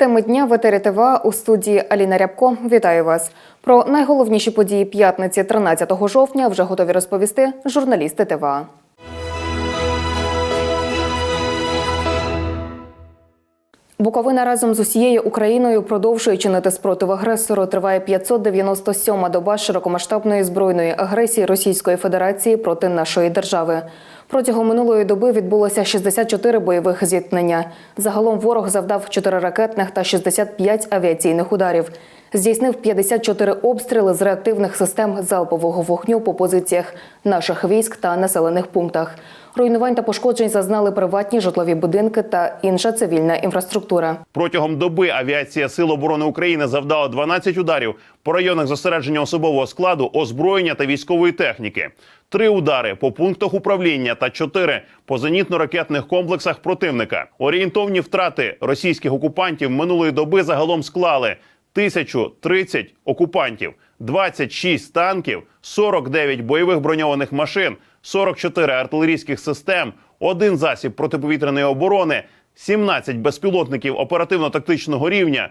Теми дня в етері ТВА у студії Аліна Рябко. Вітаю вас. Про найголовніші події п'ятниці 13 жовтня вже готові розповісти журналісти ТВА. Буковина разом з усією Україною продовжує чинити спротив агресору. Триває 597-ма доба широкомасштабної збройної агресії Російської Федерації проти нашої держави. Протягом минулої доби відбулося 64 бойових зіткнення. Загалом ворог завдав 4 ракетних та 65 авіаційних ударів. Здійснив 54 обстріли з реактивних систем залпового вогню по позиціях наших військ та населених пунктах. Руйнувань та пошкоджень зазнали приватні житлові будинки та інша цивільна інфраструктура. Протягом доби авіація Сил оборони України завдала 12 ударів по районах зосередження особового складу, озброєння та військової техніки, три удари по пунктах управління та чотири по зенітно-ракетних комплексах противника. Орієнтовні втрати російських окупантів минулої доби загалом склали 1030 окупантів, 26 танків, 49 бойових броньованих машин, 44 артилерійських систем, один засіб протиповітряної оборони, 17 безпілотників оперативно-тактичного рівня,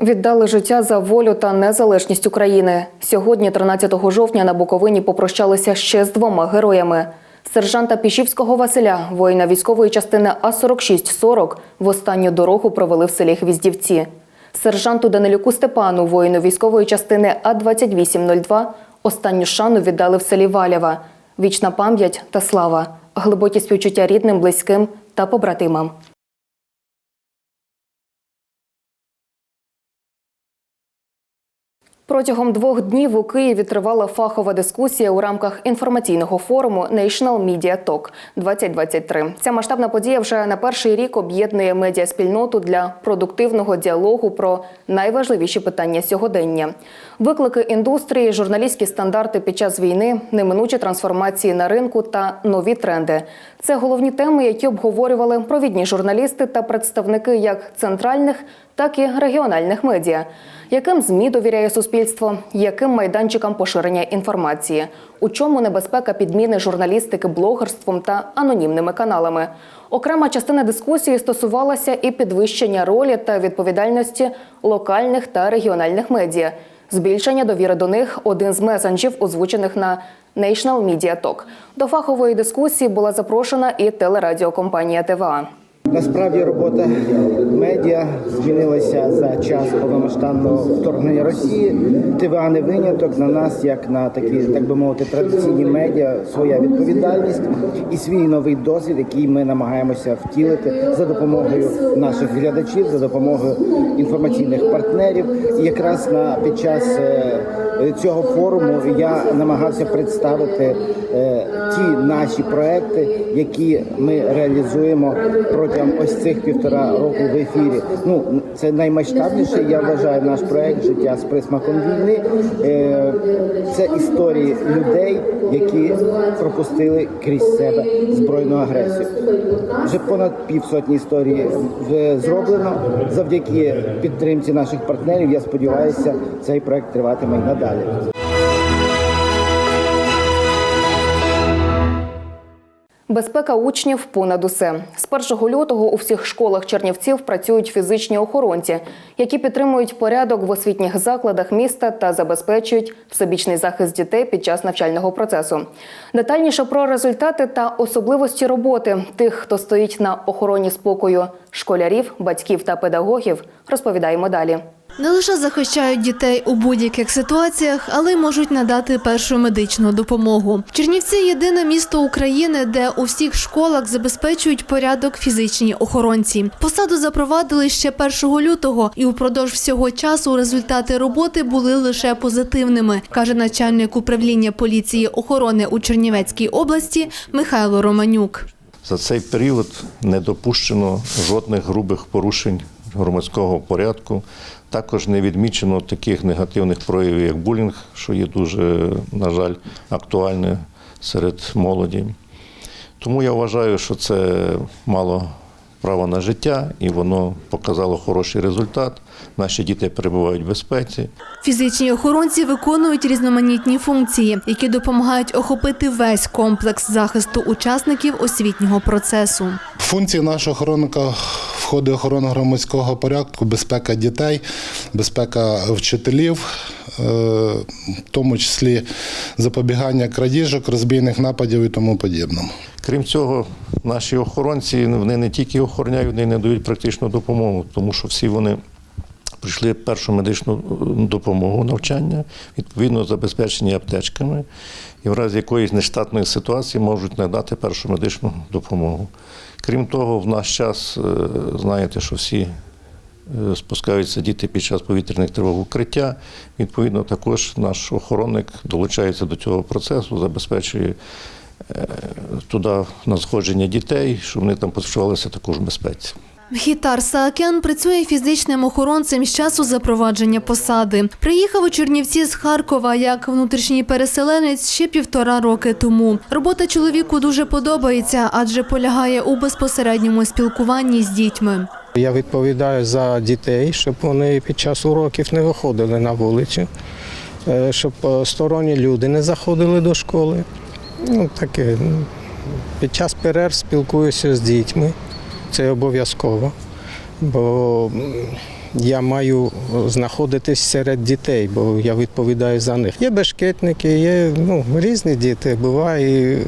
Віддали життя за волю та незалежність України. Сьогодні, 13 жовтня, на Буковині попрощалися ще з двома героями. Сержанта Пішівського Василя, воїна військової частини А-46-40, в останню дорогу провели в селі Гвіздівці. Сержанту Данилюку Степану, воїну військової частини А-2802, останню шану віддали в селі Валява. Вічна пам'ять та слава, глибокі співчуття рідним, близьким та побратимам. Протягом двох днів у Києві тривала фахова дискусія у рамках інформаційного форуму National Media Talk 2023. Ця масштабна подія вже на перший рік об'єднує медіаспільноту для продуктивного діалогу про найважливіші питання сьогодення. Виклики індустрії, журналістські стандарти під час війни, неминучі трансформації на ринку та нові тренди. Це головні теми, які обговорювали провідні журналісти та представники як центральних, так і регіональних медіа. Яким ЗМІ довіряє суспільство, яким майданчикам поширення інформації, у чому небезпека підміни журналістики блогерством та анонімними каналами. Окрема частина дискусії стосувалася і підвищення ролі та відповідальності локальних та регіональних медіа, збільшення довіри до них один з месенджів, озвучених на National Media Talk. До фахової дискусії була запрошена і телерадіокомпанія ТВА. Насправді робота медіа змінилася за час повномасштабного вторгнення Росії. ТВА не виняток на нас, як на такі, так би мовити, традиційні медіа, своя відповідальність і свій новий досвід, який ми намагаємося втілити за допомогою наших глядачів, за допомогою інформаційних партнерів. І якраз на під час е, цього форуму я намагався представити е, ті наші проекти, які ми реалізуємо протягом ось цих півтора року в ефірі. Ну це наймасштабніший, я вважаю, наш проект життя з присмаком війни. Е, Це історії людей, які пропустили крізь себе збройну агресію. Вже понад півсотні історій зроблено завдяки підтримці наших партнерів. Я сподіваюся, цей проект триватиме й надалі. Безпека учнів понад усе. З 1 лютого у всіх школах Чернівців працюють фізичні охоронці, які підтримують порядок в освітніх закладах міста та забезпечують всебічний захист дітей під час навчального процесу. Детальніше про результати та особливості роботи тих, хто стоїть на охороні спокою школярів, батьків та педагогів, розповідаємо далі. Не лише захищають дітей у будь-яких ситуаціях, але й можуть надати першу медичну допомогу. Чернівці єдине місто України, де у всіх школах забезпечують порядок фізичні охоронці. Посаду запровадили ще 1 лютого, і упродовж всього часу результати роботи були лише позитивними, каже начальник управління поліції охорони у Чернівецькій області Михайло Романюк. За цей період не допущено жодних грубих порушень громадського порядку Також не відмічено таких негативних проявів, як булінг, що є дуже, на жаль, актуальне серед молоді. Тому я вважаю, що це мало право на життя і воно показало хороший результат. Наші діти перебувають в безпеці. Фізичні охоронці виконують різноманітні функції, які допомагають охопити весь комплекс захисту учасників освітнього процесу. Функції нашого охоронника входить охорона громадського порядку, безпека дітей, безпека вчителів, е, в тому числі запобігання крадіжок, розбійних нападів і тому подібному. Крім цього, наші охоронці вони не тільки охороняють, вони й надають практичну допомогу, тому що всі вони прийшли першу медичну е, допомогу навчання, відповідно забезпечені аптечками, і в разі якоїсь нештатної ситуації можуть надати першу медичну допомогу. Крім того, в наш час е, знаєте, що всі е, спускаються діти під час повітряних тривог укриття. Відповідно, також наш охоронник долучається до цього процесу, забезпечує туди туди надходження дітей, щоб вони там почувалися також в безпеці. Мхітар Саакян працює фізичним охоронцем з часу запровадження посади. Приїхав у Чернівці з Харкова як внутрішній переселенець ще півтора роки тому. Робота чоловіку дуже подобається, адже полягає у безпосередньому спілкуванні з дітьми. Я відповідаю за дітей, щоб вони під час уроків не виходили на вулицю, е, щоб е, сторонні люди не заходили до школи. Ну, таке. ну, Під час перерв спілкуюся з дітьми. Це обов'язково. Бо я маю знаходитись серед дітей, бо я відповідаю за них. Є бешкетники, є ну, різні діти. Буває,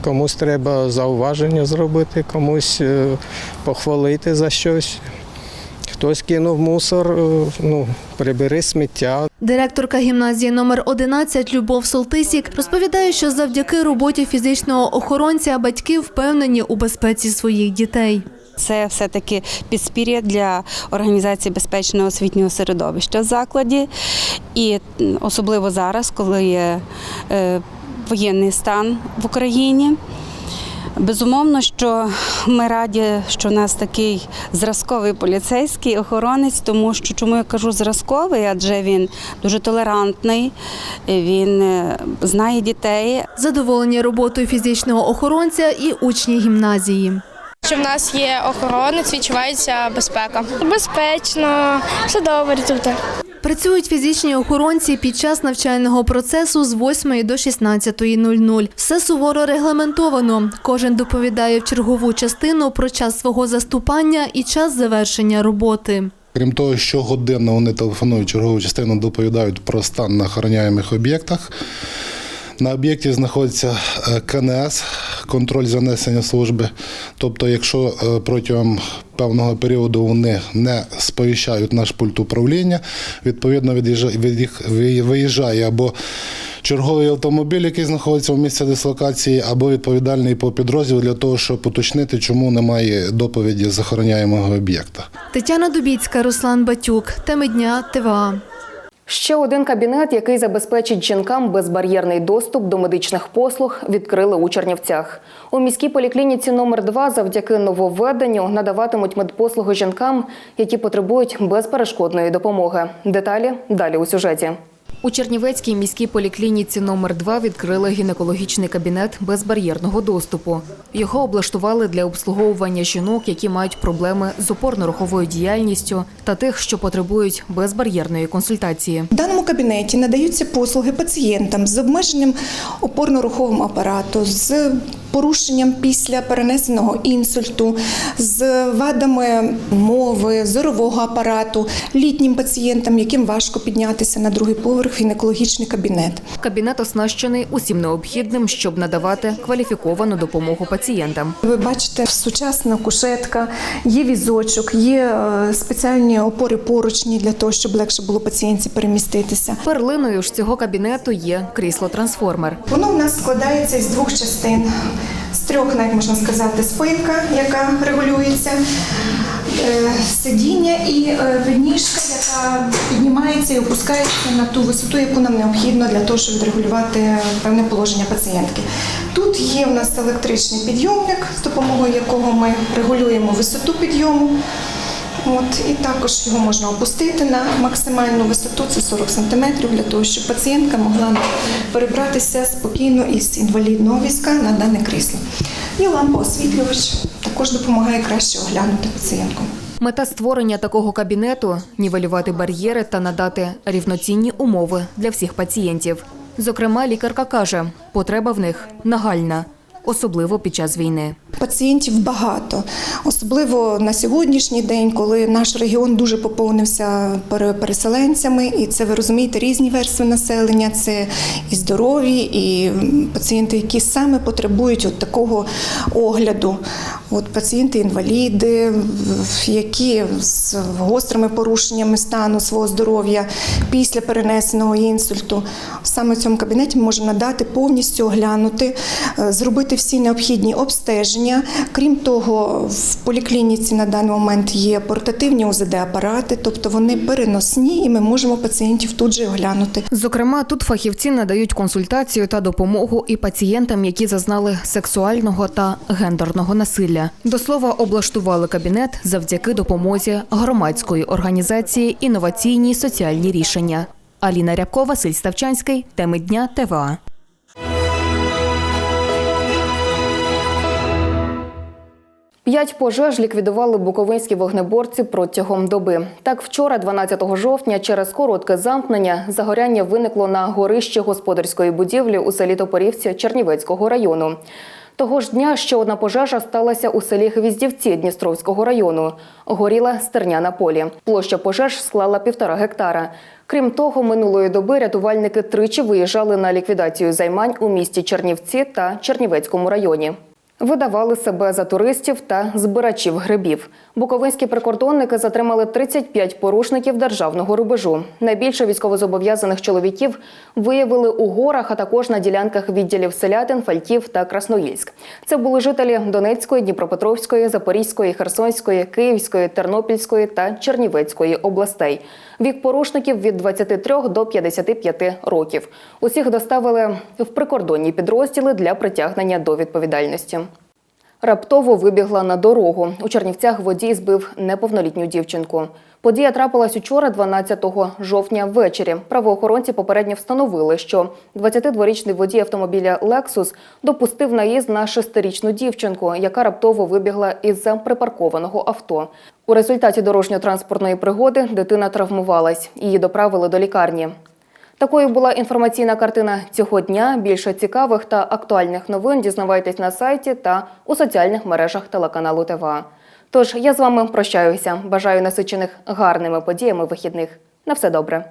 комусь треба зауваження зробити, комусь е, похвалити за щось. Хтось кинув мусор, е, ну, прибери сміття. Директорка гімназії номер 11 Любов Солтисік розповідає, що завдяки роботі фізичного охоронця батьки впевнені у безпеці своїх дітей. Це все-таки підспір'я для організації безпечного освітнього середовища в закладі. І особливо зараз, коли є е, воєнний стан в Україні. Безумовно, що ми раді, що в нас такий зразковий поліцейський охоронець, тому що чому я кажу зразковий, адже він дуже толерантний, він е, знає дітей, Задоволені роботою фізичного охоронця і учні гімназії. Що в нас є охоронець, відчувається безпека. Безпечно, все добре тут. Працюють фізичні охоронці під час навчального процесу з 8 до 16.00. Все суворо регламентовано. Кожен доповідає в чергову частину про час свого заступання і час завершення роботи. Крім того, що годинно вони телефонують чергову частину, доповідають про стан на охороняємих об'єктах. На об'єкті знаходиться е, КНС, контроль занесення служби. Тобто, якщо е, протягом певного періоду вони не сповіщають наш пульт управління, відповідно виїжджає або черговий автомобіль, який знаходиться в місці дислокації, або відповідальний по підрозділу для того, щоб уточнити, чому немає доповіді з охороняємого об'єкта. Тетяна Дубіцька, Руслан Батюк. Теми дня ТВА. Ще один кабінет, який забезпечить жінкам безбар'єрний доступ до медичних послуг, відкрили у Чернівцях. У міській поліклініці номер 2 завдяки нововведенню надаватимуть медпослуги жінкам, які потребують безперешкодної допомоги. Деталі далі у сюжеті. У Чернівецькій міській поліклініці номер 2 відкрили гінекологічний кабінет безбар'єрного доступу. Його облаштували для обслуговування жінок, які мають проблеми з опорно-руховою діяльністю та тих, що потребують безбар'єрної консультації. В даному кабінеті надаються послуги пацієнтам з обмеженням опорно-рухового апарату, з порушенням після перенесеного інсульту, з вадами мови, зорового апарату, літнім пацієнтам, яким важко піднятися на другий поверх гінекологічний кабінет. Кабінет оснащений усім необхідним, щоб надавати кваліфіковану допомогу пацієнтам. Ви бачите, сучасна кушетка, є візочок, є е, спеціальні опори поручні для того, щоб легше було пацієнтці переміститися. Перлиною ж цього кабінету є крісло-трансформер. Воно у нас складається із двох частин. З трьох, навіть можна сказати, спинка, яка регулюється, е, сидіння і підніжка, яка піднімається і опускається на ту висоту, яку нам необхідно для того, щоб відрегулювати певне положення пацієнтки. Тут є у нас електричний підйомник, з допомогою якого ми регулюємо висоту підйому. От, і також його можна опустити на максимальну висоту, це 40 см, для того, щоб пацієнтка могла перебратися спокійно із інвалідного візка на дане крісло. І лампа освітлювач також допомагає краще оглянути пацієнтку. Мета створення такого кабінету нівелювати бар'єри та надати рівноцінні умови для всіх пацієнтів. Зокрема, лікарка каже, потреба в них нагальна, особливо під час війни. Пацієнтів багато, особливо на сьогоднішній день, коли наш регіон дуже поповнився пере- переселенцями, і це ви розумієте різні верстви населення. Це і здорові, і пацієнти, які саме потребують от такого огляду. От пацієнти інваліди, які з гострими порушеннями стану свого здоров'я після перенесеного інсульту. Саме в цьому кабінеті можемо надати повністю оглянути, е, зробити всі необхідні обстеження. Крім того, в поліклініці на даний момент є портативні УЗД-апарати, тобто вони переносні, і ми можемо пацієнтів тут же оглянути. Зокрема, тут фахівці надають консультацію та допомогу і пацієнтам, які зазнали сексуального та гендерного насилля. До слова, облаштували кабінет завдяки допомозі громадської організації інноваційні соціальні рішення. Аліна Рябко, Василь Ставчанський. Теми дня ТВА. П'ять пожеж ліквідували буковинські вогнеборці протягом доби. Так, вчора, 12 жовтня, через коротке замкнення загоряння виникло на горищі господарської будівлі у селі Топорівці Чернівецького району. Того ж дня ще одна пожежа сталася у селі Гвіздівці Дністровського району. Горіла стерня на полі. Площа пожеж склала півтора гектара. Крім того, минулої доби рятувальники тричі виїжджали на ліквідацію займань у місті Чернівці та Чернівецькому районі. Видавали себе за туристів та збирачів грибів. Буковинські прикордонники затримали 35 порушників державного рубежу. Найбільше військовозобов'язаних чоловіків виявили у горах, а також на ділянках відділів Селятин, Фальків та Красноїльськ. Це були жителі Донецької, Дніпропетровської, Запорізької, Херсонської, Київської, Тернопільської та Чернівецької областей. Вік порушників від 23 до 55 років. Усіх доставили в прикордонні підрозділи для притягнення до відповідальності. Раптово вибігла на дорогу. У Чернівцях водій збив неповнолітню дівчинку. Подія трапилась учора, 12 жовтня ввечері. Правоохоронці попередньо встановили, що 22-річний водій автомобіля Lexus допустив наїзд на шестирічну дівчинку, яка раптово вибігла із-за припаркованого авто. У результаті дорожньо-транспортної пригоди дитина травмувалась. Її доправили до лікарні. Такою була інформаційна картина цього дня. Більше цікавих та актуальних новин дізнавайтесь на сайті та у соціальних мережах телеканалу ТВА. Тож я з вами прощаюся. Бажаю насичених гарними подіями вихідних. На все добре.